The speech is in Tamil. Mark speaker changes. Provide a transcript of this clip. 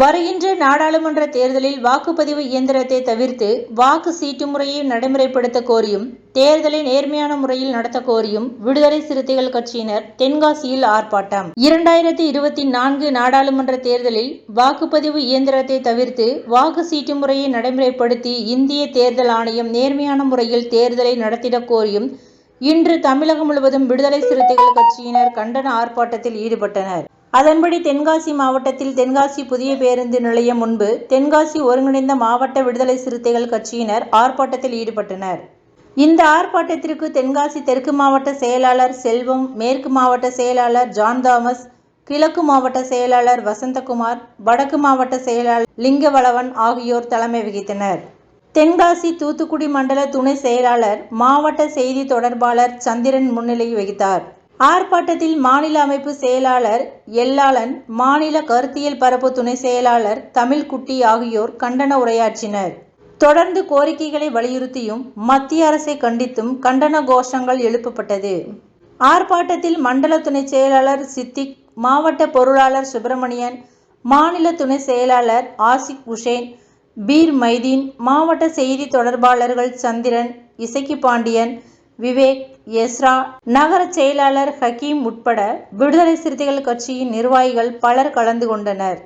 Speaker 1: வருகின்ற நாடாளுமன்ற தேர்தலில் வாக்குப்பதிவு இயந்திரத்தை தவிர்த்து வாக்கு சீட்டு முறையை நடைமுறைப்படுத்த கோரியும் தேர்தலை நேர்மையான முறையில் நடத்த கோரியும் விடுதலை சிறுத்தைகள் கட்சியினர் தென்காசியில் ஆர்ப்பாட்டம். இரண்டாயிரத்தி இருபத்தி நான்கு நாடாளுமன்ற தேர்தலில் வாக்குப்பதிவு இயந்திரத்தை தவிர்த்து வாக்கு சீட்டு முறையை நடைமுறைப்படுத்தி இந்திய தேர்தல் ஆணையம் நேர்மையான முறையில் தேர்தலை நடத்திட கோரியும் இன்று தமிழகம் முழுவதும் விடுதலை சிறுத்தைகள் கட்சியினர் கண்டன ஆர்ப்பாட்டத்தில் ஈடுபட்டனர். அதன்படி தென்காசி மாவட்டத்தில் தென்காசி புதிய பேருந்து நிலையம் முன்பு தென்காசி ஒருங்கிணைந்த மாவட்ட விடுதலை சிறுத்தைகள் கட்சியினர் ஆர்ப்பாட்டத்தில் ஈடுபட்டனர். இந்த ஆர்ப்பாட்டத்திற்கு தென்காசி தெற்கு மாவட்ட செயலாளர் செல்வம் மேற்கு மாவட்ட செயலாளர் ஜான் தாமஸ் கிழக்கு மாவட்ட செயலாளர் வசந்தகுமார் வடக்கு மாவட்ட செயலாளர் லிங்கவளவன் ஆகியோர் தலைமை வகித்தனர். தென்காசி தூத்துக்குடி மண்டல துணை செயலாளர் மாவட்ட செய்தி தொடர்பாளர் சந்திரன் முன்னிலை வகித்தார். ஆர்ப்பாட்டத்தில் மாநில அமைப்பு செயலாளர் எல்லாளன் மாநில கருத்தியல் பரப்பு துணை செயலாளர் தமிழ்குட்டி ஆகியோர் கண்டன உரையாற்றினர். தொடர்ந்து கோரிக்கைகளை வலியுறுத்தியும் மத்திய அரசை கண்டித்தும் கண்டன கோஷங்கள் எழுப்பப்பட்டது. ஆர்ப்பாட்டத்தில் மண்டல துணை செயலாளர் சித்திக் மாவட்ட பொருளாளர் சுப்பிரமணியன் மாநில துணை செயலாளர் ஆசிக் உஷேன் பீர் மைதீன் மாவட்ட செய்தி தொடர்பாளர்கள் சந்திரன் இசக்கி பாண்டியன் விவேக் எஸ்ரா நகர செயலாளர் ஹக்கீம் உட்பட விடுதலை சிறுத்தைகள் கட்சியின் நிர்வாகிகள் பலர் கலந்து கொண்டனர்.